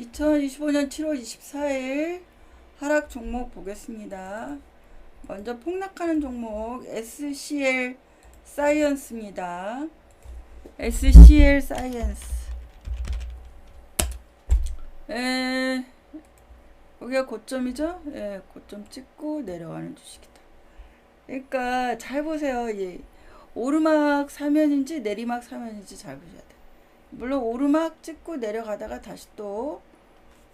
2025년 7월 24일 하락 종목 보겠습니다. 먼저 폭락하는 종목 SCL 사이언스입니다. SCL 사이언스. 에, 여기가 고점이죠? 예, 고점 찍고 내려가는 주식이다. 그러니까 잘 보세요. 예. 오르막 사면인지 내리막 사면인지 잘 보셔야 돼. 물론 오르막 찍고 내려가다가 다시 또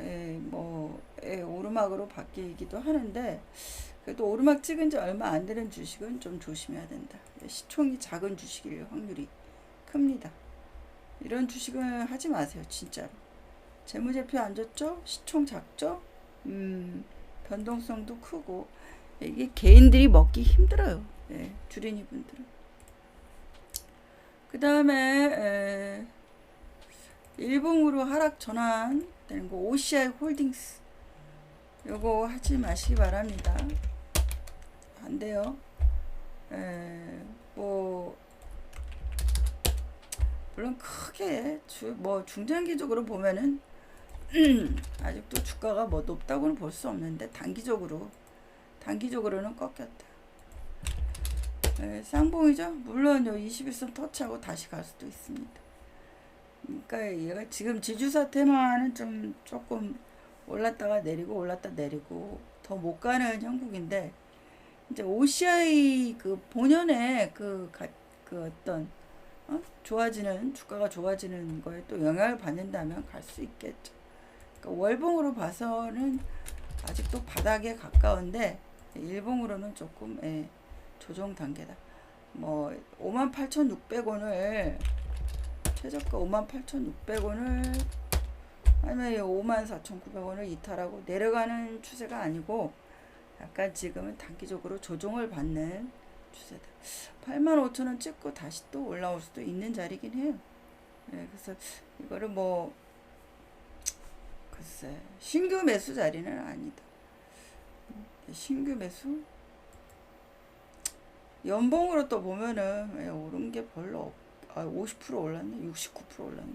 예, 뭐 예, 오르막으로 바뀌기도 하는데 그래도 오르막 찍은 지 얼마 안 되는 주식은 좀 조심해야 된다. 예, 시총이 작은 주식일 확률이 큽니다. 이런 주식은 하지 마세요, 진짜로. 재무제표 안 좋죠? 시총 작죠? 음, 변동성도 크고 이게 개인들이 먹기 힘들어요. 예, 주린이 분들은. 그 다음에 일봉으로 하락 전환 되는 거 OCI 홀딩스 요거 하지 마시기 바랍니다. 안 돼요. 에, 뭐 물론 크게 주, 뭐 중장기적으로 보면은 아직도 주가가 뭐 높다고는 볼 수 없는데 단기적으로 단기적으로는 꺾였다. 에, 쌍봉이죠. 물론 요 21선 터치하고 다시 갈 수도 있습니다. 그러니까 얘가 지금 지주사 테마는 좀 조금 올랐다가 내리고 올랐다 내리고 더 못 가는 형국인데 이제 OCI 그 본연의 그, 가, 그 어떤 어? 좋아지는 주가가 좋아지는 거에 또 영향을 받는다면 갈 수 있겠죠. 그러니까 월봉으로 봐서는 아직도 바닥에 가까운데 일봉으로는 조금 예, 조정 단계다. 뭐 58,600원을 최저가 58,600원을 아니면 54,900원을 이탈하고 내려가는 추세가 아니고 약간 지금은 단기적으로 조정을 받는 추세다. 85,000원 찍고 다시 또 올라올 수도 있는 자리긴 해요. 네, 그래서 이거를 뭐 글쎄 신규 매수 자리는 아니다. 신규 매수 연봉으로 또 보면은 예, 오른 게 별로 없. 아, 50% 올랐네. 69% 올랐네.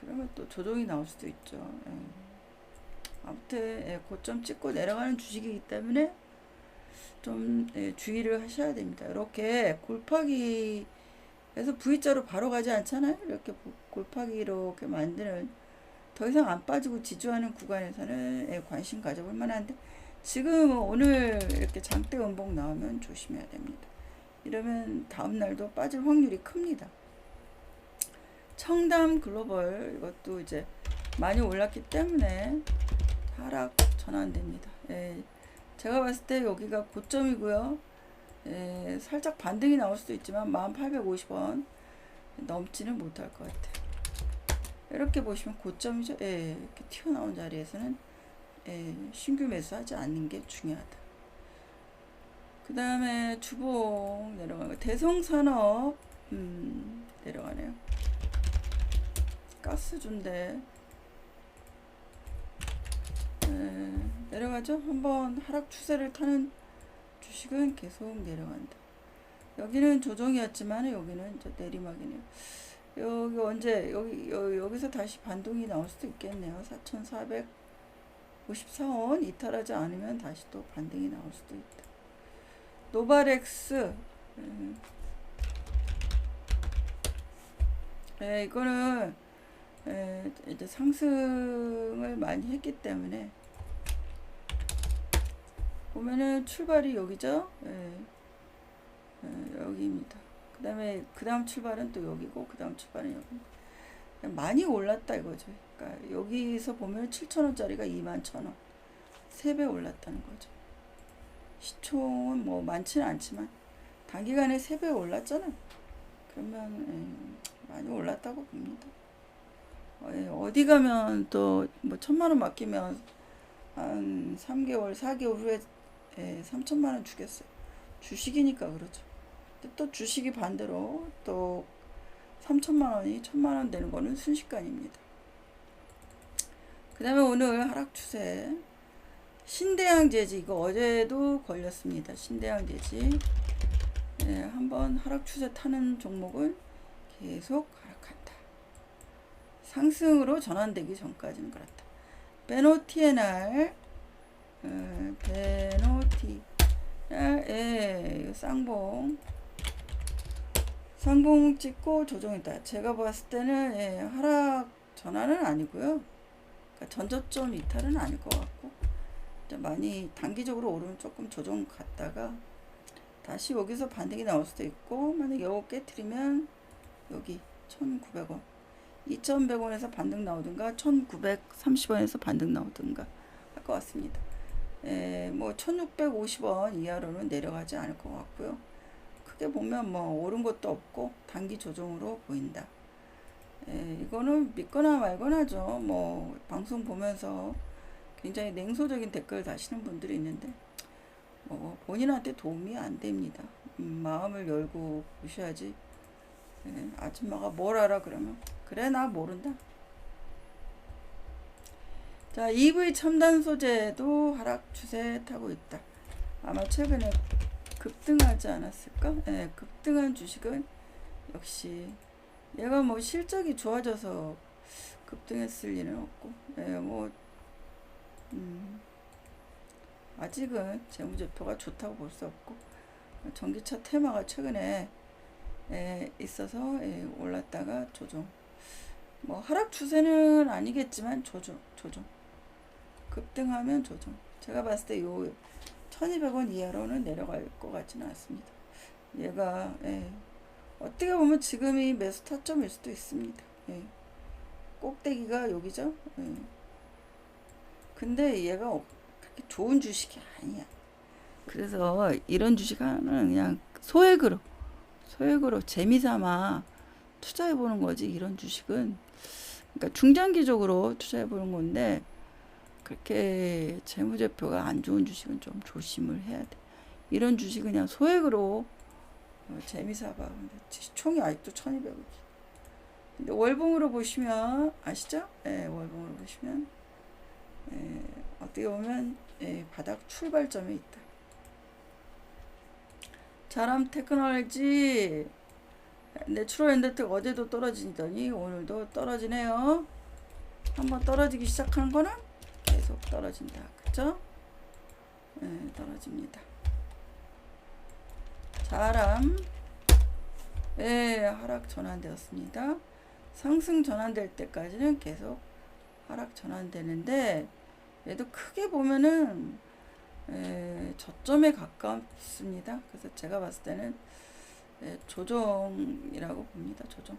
그러면 또 조정이 나올 수도 있죠. 예. 아무튼 예, 고점 찍고 내려가는 주식이기 때문에 좀 예, 주의를 하셔야 됩니다. 이렇게 골파기에서 V자로 바로 가지 않잖아요. 이렇게 골파기 이렇게 만드는 더 이상 안 빠지고 지주하는 구간에서는 예, 관심 가져볼 만한데 지금 오늘 이렇게 장대 음봉 나오면 조심해야 됩니다. 이러면 다음 날도 빠질 확률이 큽니다. 청담 글로벌 이것도 이제 많이 올랐기 때문에 하락 전환됩니다. 예, 제가 봤을 때 여기가 고점이고요. 예, 살짝 반등이 나올 수도 있지만 1850원 넘지는 못할 것 같아요. 이렇게 보시면 고점이죠. 예, 이렇게 튀어나온 자리에서는 예, 신규 매수하지 않는 게 중요하다. 그 다음에 주봉 내려가고 대성산업 음, 내려가네요. 가스준데 네, 내려가죠. 한번 하락 추세를 타는 주식은 계속 내려간다. 여기는 조정이었지만 여기는 저 내리막이네요. 여기 언제 여기 여, 기 서 다시 반동이 나올 수도 있겠네요. 4,454원 이탈하지 않으면 다시 또 반등이 나올 수도 있다. 노바렉스 음. 네, 이거는 에, 이제 상승을 많이 했기 때문에 보면은 출발이 여기죠. 예. 예, 여기입니다. 그 다음에 그 다음 출발은 또 여기고 그 다음 출발은 여기 많이 올랐다 이거죠. 그러니까 여기서 보면 7천원짜리가 2만 천원 3배 올랐다는 거죠. 시총은 뭐 많지는 않지만 단기간에 3배 올랐잖아요. 그러면 예, 많이 올랐다고 봅니다. 어, 예, 어디 가면 또 뭐 천만 원 맡기면 한 3개월, 4개월 후에 예, 3천만 원 주겠어요. 주식이니까 그렇죠. 또 주식이 반대로 또 3천만 원이 천만 원 되는 거는 순식간입니다. 그 다음에 오늘 하락 추세 신대양 재지 이거 어제도 걸렸습니다. 신대양 재지 네, 한번 하락 추세 타는 종목은 계속 하락한다. 상승으로 전환되기 전까지는 그렇다. 베노티에날 어, 베노티 예, 이거 쌍봉 쌍봉 찍고 조정이다. 제가 봤을 때는 예, 하락 전환은 아니고요. 그러니까 전저점 이탈은 아닐 것 같고 많이 단기적으로 오르면 조금 조정 갔다가 다시 여기서 반등이 나올 수도 있고 만약 요거 깨트리면 여기 1,900원 2,100원에서 반등 나오든가 1,930원에서 반등 나오든가 할 것 같습니다. 에, 뭐 1,650원 이하로는 내려가지 않을 것 같고요. 크게 보면 뭐 오른 것도 없고 단기 조정으로 보인다. 에, 이거는 믿거나 말거나죠. 뭐 방송 보면서 굉장히 냉소적인 댓글 다시는 분들이 있는데 뭐 본인한테 도움이 안 됩니다. 음, 마음을 열고 보셔야지. 예, 아줌마가 뭘 알아 그러면 그래 나 모른다. 자 EV 첨단 소재도 하락 추세 타고 있다. 아마 최근에 급등하지 않았을까? 예, 급등한 주식은 역시 얘가 뭐 실적이 좋아져서 급등했을 리는 없고, 예, 뭐 음, 아직은 재무제표가 좋다고 볼 수 없고 전기차 테마가 최근에 에 있어서 예, 올랐다가 조정. 뭐 하락 추세는 아니겠지만 조정 조정. 급등하면 조정. 제가 봤을 때 요 1200원 이하로는 내려갈 것 같지는 않습니다. 얘가 예, 어떻게 보면 지금이 매수 타점일 수도 있습니다. 예. 꼭대기가 여기죠? 예. 근데 얘가 그렇게 좋은 주식이 아니야 그래서 이런 주식 하나는 그냥 소액으로 소액으로 재미삼아 투자해 보는 거지 이런 주식은 그러니까 중장기적으로 투자해 보는 건데 그렇게 재무제표가 안 좋은 주식은 좀 조심을 해야 돼. 이런 주식 은 그냥 소액으로 어, 재미삼아 근데 총이 아직도 1200원. 근데 월봉으로 보시면 아시죠? 예, 월봉으로 보시면 예, 어떻게 보면 예, 바닥 출발점에 있다. 자람 테크놀로지 내추럴 엔더텍 어제도 떨어지더니 오늘도 떨어지네요. 한번 떨어지기 시작하는 거는 계속 떨어진다. 그쵸? 네, 떨어집니다. 자람 예, 하락 전환되었습니다. 상승 전환될 때까지는 계속 하락 전환되는데 얘도 크게 보면은 에, 저점에 가깝습니다. 그래서 제가 봤을 때는 에, 조정이라고 봅니다. 조정.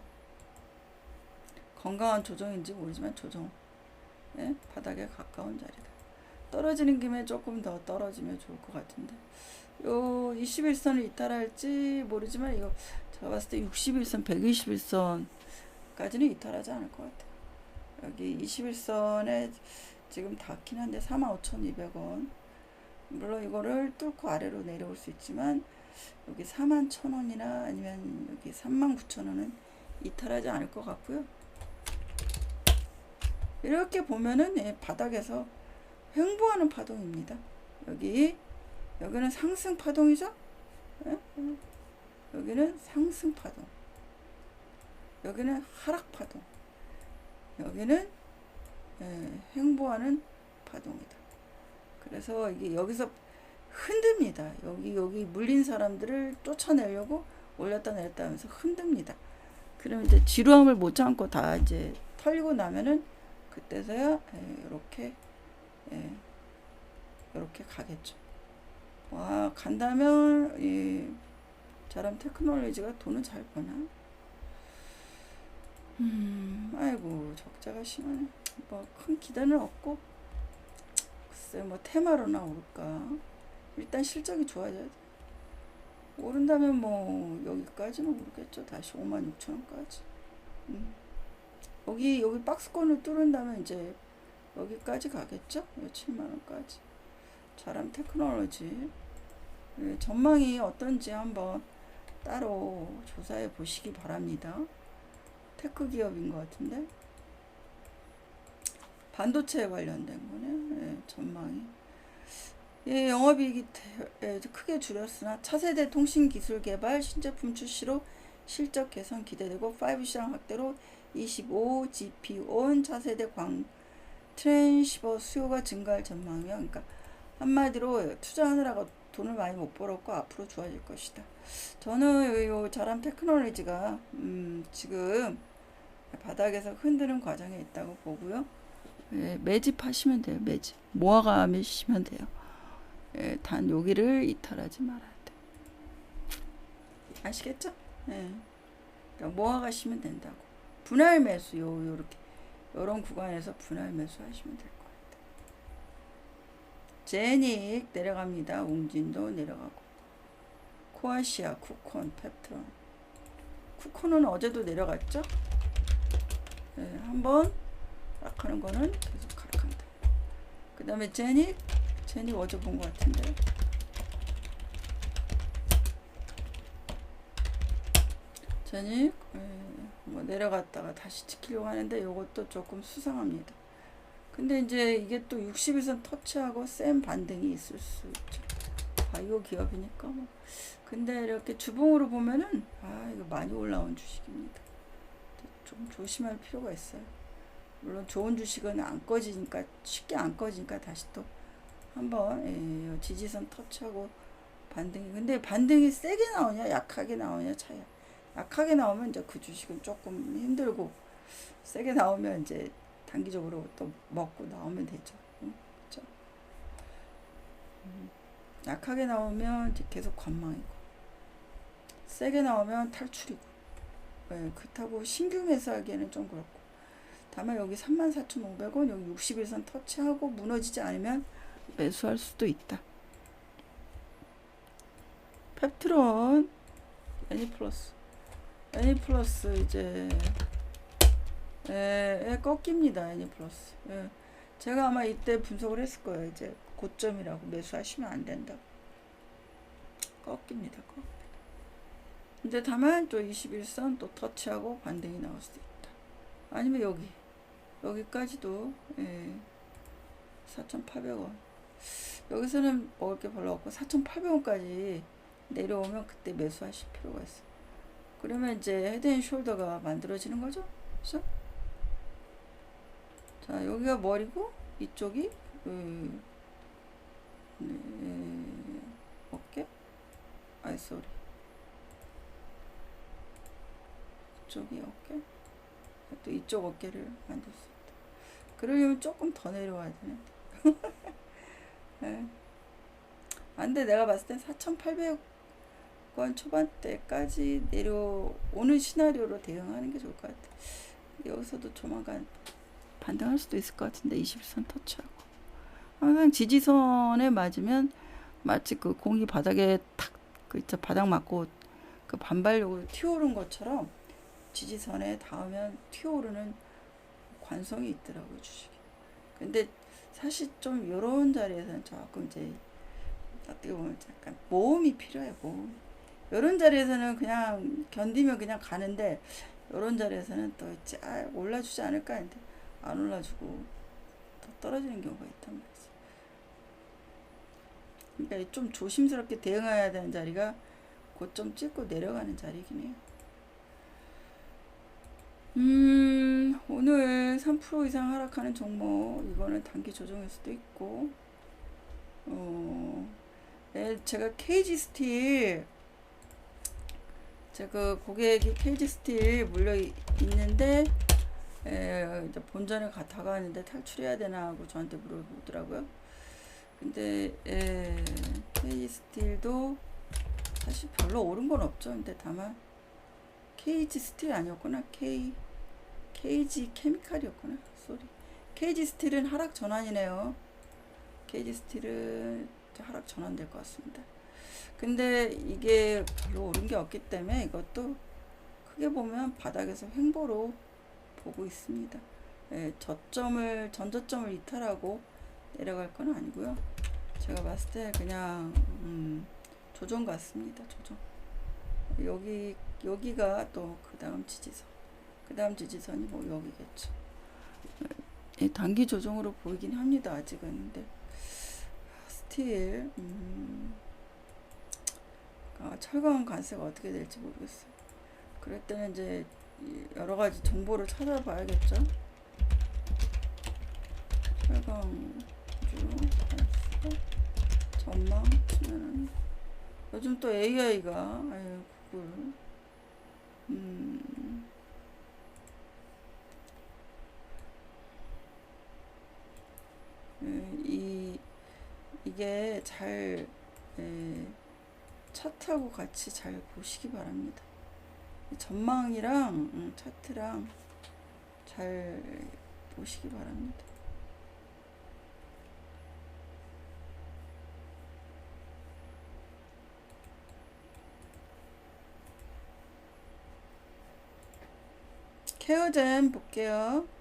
건강한 조정인지 모르지만 조정. 예? 바닥에 가까운 자리다. 떨어지는 김에 조금 더 떨어지면 좋을 것 같은데. 요 21선을 이탈할지 모르지만 이거 제가 봤을 때 61선, 121선까지는 이탈하지 않을 것 같아요. 여기 21선에 지금 닿긴 한데 45,200원. 물론 이거를 뚫고 아래로 내려올 수 있지만 여기 4만 천 원이나 아니면 여기 3만 9천 원은 이탈하지 않을 것 같고요. 이렇게 보면은 예, 바닥에서 횡보하는 파동입니다. 여기 여기는 상승 파동이죠? 예? 여기는 상승 파동. 여기는 하락 파동. 여기는 예, 횡보하는 파동이다. 그래서 이게 여기서 흔듭니다. 여기 여기 물린 사람들을 쫓아내려고 올렸다 내렸다 하면서 흔듭니다. 그러면 이제 지루함을 못 참고 다 이제 털리고 나면은 그때서야 이렇게 예, 이렇게 가겠죠. 와 간다면 이 자람 테크놀로지가 돈을 잘 버나? 음. 아이고 적자가 심하네. 뭐 큰 기대는 없고. 글쎄 뭐 테마로나 오를까? 일단 실적이 좋아져야 돼. 오른다면 뭐 여기까지는 오르겠죠. 다시 5만 6천 원까지. 음. 여기 여기 박스권을 뚫은다면 이제 여기까지 가겠죠? 7만 원까지. 자람 테크놀로지. 예, 전망이 어떤지 한번 따로 조사해 보시기 바랍니다 테크 기업인 것 같은데 반도체 관련된 거네. 예, 전망이. 예, 영업이익이 예, 크게 줄였으나 차세대 통신 기술 개발, 신제품 출시로 실적 개선 기대되고 5 시장 확대로 25 GP 온 차세대 광 트랜시버 수요가 증가할 전망이요. 그러니까 한마디로 투자하느라고 돈을 많이 못 벌었고 앞으로 좋아질 것이다. 저는 요 자람 테크놀로지가 음, 지금 바닥에서 흔드는 과정에 있다고 보고요. 예, 매집하시면 돼요. 매집 모아가시면 돼요. 예, 단 여기를 이탈하지 말아야 돼. 아시겠죠? 예. 그러니까 모아가시면 된다고. 분할 매수 요 요렇게 요런 구간에서 분할 매수 하시면 될 것 같아요. 제닉 내려갑니다. 웅진도 내려가고 코아시아, 쿠콘, 펩트론. 쿠콘은 어제도 내려갔죠? 네, 한번 딱 하는 거는 계속 가락한다. 그 다음에 제닉, 제닉 어제 본 것 같은데. 제닉, 예, 뭐 내려갔다가 다시 지키려고 하는데 이것도 조금 수상합니다. 근데 이제 이게 또 60일선 터치하고 센 반등이 있을 수 있죠. 바이오 기업이니까 뭐. 근데 이렇게 주봉으로 보면은 아 이거 많이 올라온 주식입니다. 좀 조심할 필요가 있어요. 물론 좋은 주식은 안 꺼지니까 쉽게 안 꺼지니까 다시 또 한번 예, 지지선 터치하고 반등이 근데 반등이 세게 나오냐 약하게 나오냐 차이야. 약하게 나오면 이제 그 주식은 조금 힘들고 세게 나오면 이제 단기적으로 또 먹고 나오면 되죠. 응? 그렇죠? 음, 약하게 나오면 이제 계속 관망이고 세게 나오면 탈출이고 네, 그렇다고 신규 매수하기에는 좀 그렇고 다만 여기 34,500원 여기 61선 터치하고 무너지지 않으면 매수할 수도 있다. 펩트론 애니플러스 애니플러스 이제 예, 예, 꺾입니다. 애니플러스 예. 제가 아마 이때 분석을 했을 거예요. 이제 고점이라고 매수하시면 안 된다. 꺾입니다. 꺾. 근데 다만 또 21선 또 터치하고 반등이 나올 수도 있다. 아니면 여기 여기까지도 예, 4,800원. 여기서는 먹을 게 별로 없고 4,800원까지 내려오면 그때 매수하실 필요가 있어. 그러면 이제 헤드앤숄더가 만들어지는 거죠. 그렇죠? 자 여기가 머리고 이쪽이 음, 네, 어깨 아이 쏘리 이쪽이 어깨? 또 이쪽 어깨를 만들 수 있다 그러려면 조금 더 내려와야 되는데. 네. 안돼 내가 봤을 땐 4,800원 초반대까지 내려오는 시나리오로 대응하는 게 좋을 것 같아. 여기서도 조만간 반등할 수도 있을 것 같은데 21선 터치하고. 항상 지지선에 맞으면 마치 그 공이 바닥에 탁그 바닥 맞고 그 반발력으로 튀어오른 것처럼 지지선에 닿으면 튀어오르는 관성이 있더라고요 주식이 근데 사실 좀 이런 자리에서는 조금 이제 어떻게 보면 약간 모험이 필요해 모험 이런 자리에서는 그냥 견디면 그냥 가는데 이런 자리에서는 또 이제 아, 올라주지 않을까 했는데 안 올라주고 더 떨어지는 경우가 있단 말이지. 그러니까 좀 조심스럽게 대응해야 되는 자리가 고점 찍고 내려가는 자리긴 해요. 음, 오늘 3% 이상 하락하는 종목, 이거는 단기 조정일 수도 있고, 어, 에, 제가 KG 스틸, 제가 고객이 KG 스틸 물려 있는데, 에, 이제 본전에 가, 다가왔는데 탈출해야 되나 하고 저한테 물어보더라고요. 근데, 에, KG 스틸도 사실 별로 오른 건 없죠. 근데 다만, KG 스틸 아니었구나. K, KG 케미칼이었구나. 쏘리. KG 스틸은 하락 전환이네요. KG 스틸은 하락 전환될 것 같습니다. 근데 이게 별로 오른 게 없기 때문에 이것도 크게 보면 바닥에서 횡보로 보고 있습니다. 예, 저점을 전저점을 이탈하고 내려갈 건 아니고요. 제가 봤을 때 그냥 음, 조정 같습니다. 조정. 여기 여기가 또 그 다음 지지선. 그 다음 지지선이 뭐 여기겠죠. 예, 단기 조정으로 보이긴 합니다. 아직은. 근데 스틸 음, 아, 철강 관세가 어떻게 될지 모르겠어요. 그럴 때는 이제 이 여러 가지 정보를 찾아봐야겠죠. 최강주 발사 전망 치면은 요즘 또 AI가 아유 구글 음. 음, 이 이게 잘 에, 차트하고 같이 잘 보시기 바랍니다. 이 전망이랑 음, 차트랑 잘 보시기 바랍니다. 케어잼 볼게요.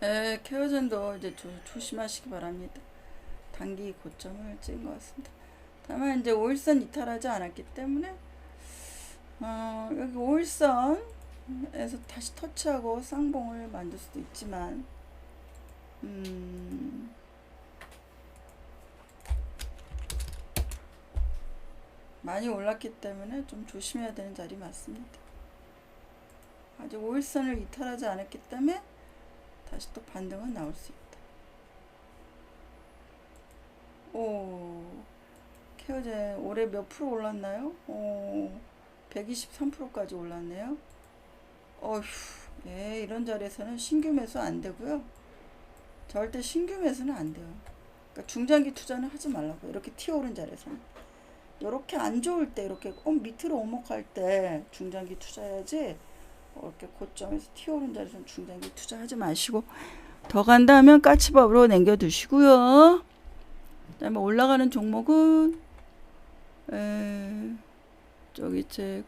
네, 케어젠도 이제 조, 조심하시기 바랍니다. 단기 고점을 찍은 것 같습니다. 다만 이제 5일선 이탈하지 않았기 때문에 어, 여기 5일선에서 다시 터치하고 쌍봉을 만들 수도 있지만 음, 많이 올랐기 때문에 좀 조심해야 되는 자리 맞습니다. 아직 5일선을 이탈하지 않았기 때문에 다시 또 반등은 나올 수 있다. 오, 케어제 올해 몇 프로 올랐나요? 오, 123%까지 올랐네요. 어휴, 예, 이런 자리에서는 신규 매수 안 되고요. 절대 신규 매수는 안 돼요. 그러니까 중장기 투자는 하지 말라고. 이렇게 튀어 오른 자리에서는. 이렇게 안 좋을 때, 이렇게 꼭 밑으로 오목할 때 중장기 투자해야지. 이렇게 고점에서 튀어오른 자리에서는 중장기 투자하지 마시고 더 간다면 까치밥으로 남겨두시고요. 그다음에 올라가는 종목은 에, 저기 제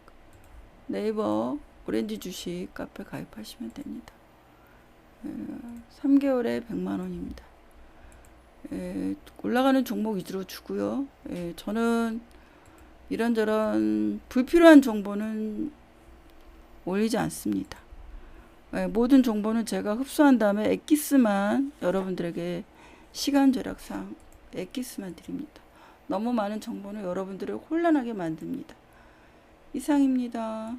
네이버 오렌지 주식 카페 가입하시면 됩니다. 에, 3개월에 100만 원입니다. 에, 올라가는 종목 위주로 주고요. 에, 저는 이런저런 불필요한 정보는 올리지 않습니다. 예, 모든 정보는 제가 흡수한 다음에 엑기스만 여러분들에게 시간 절약상 엑기스만 드립니다. 너무 많은 정보는 여러분들을 혼란하게 만듭니다. 이상입니다.